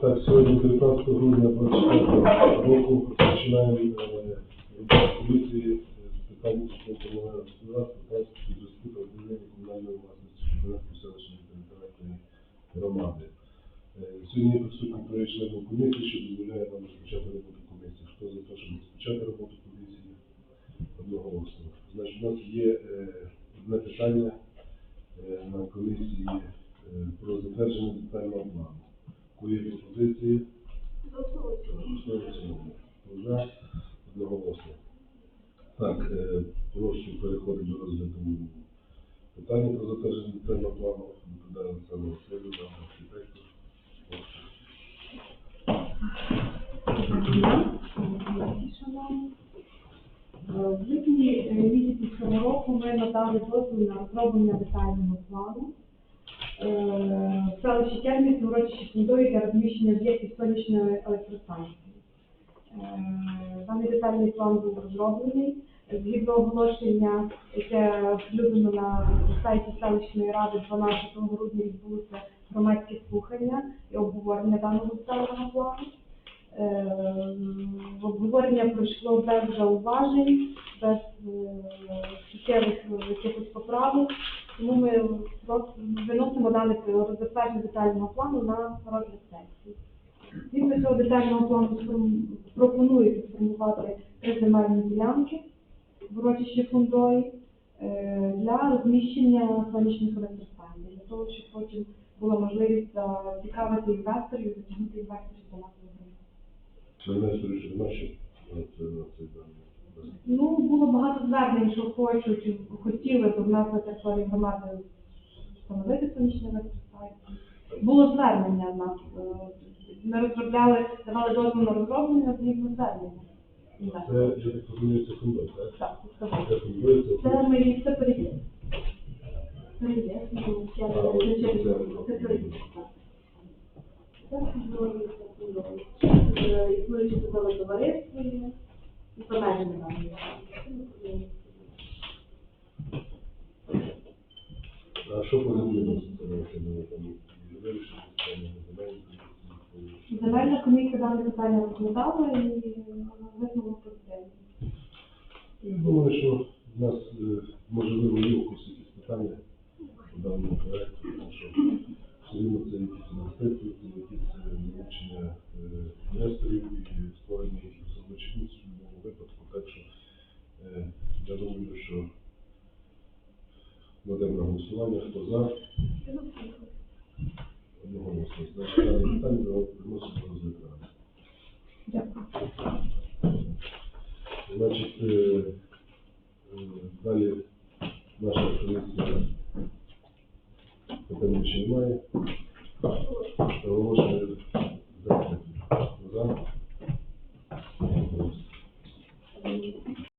Так, сьогодні 19 грудня 24 року починаємо е, комісії з питань житлово-комунального господарства, транспорту, зв'язку та об'єднання комунальної власності Чорнобильської селищної територіальної громади. Е, Сьогодні присутні троє членів комісії, що дозволяє нам розпочати роботу комісії. Хто за те, щоб розпочати роботу комісії? Одноголосно. Значить, у нас є е, одне питання на комісії про затвердження детального плану. Коли пропозиції. За одноголосно. Так, е, прошу переходити до розгляду питання про затвердження детального плану. Доповідає Олександр Васильович, архітектор. В липні е, місяці цього року ми надали дозвіл на розроблення детального плану. Е, В селищі Терміс урочищі Фундої для розміщення об'єктів сонячної електростанції. Е, Даний детальний план був розроблений згідно оголошення, яке оприлюднено на сайті селищної ради 12 грудня відбулося громадське слухання і обговорення даного детального плану. Е, Обговорення пройшло без зауважень, без е, суттєвих е, якихось поправок. Дане затвердження детального плану на розгляд сесії. Згідно цього детального плану пропонується сформувати три земельні ділянки в урочищі фундої е, для розміщення сонячних електростанцій, для того, щоб потім була можливість зацікавити інвесторів, і затягнути інвесторів до нас. Ну, було багато звернень, що хочуть, хотіли б в нас на території громади встановити сонячні електростанції. Було звернення в нас. Ми розробляли, давали дозвіл на розроблення згідно звернення. Це, я так розумію, це фундой, так? Так. Це фундой, це Це ми перевіримо. Перевіримо, ну, я це перевіримо, так. Це фундої, це фундої. Е, Існуючі є, і помежені нам є. А що по землі носиться на цьому там? Вирішили питання на земельні комісії? Земельна комісія дане питання розглядала і висновок. Я думаю, що в нас е, можливо є якісь питання по даному проекту, тому що все рівно це якісь інвестиції, це якісь е, е, інвесторів і створення якихось робочих місць в будь-якому випадку. Так що я думаю, що на голосування, хто за, одноголосно. Значить, дане питання приносить до розгляду. Дякую. Значить, е, е, далі наша комісія питань більше немає. Оголошую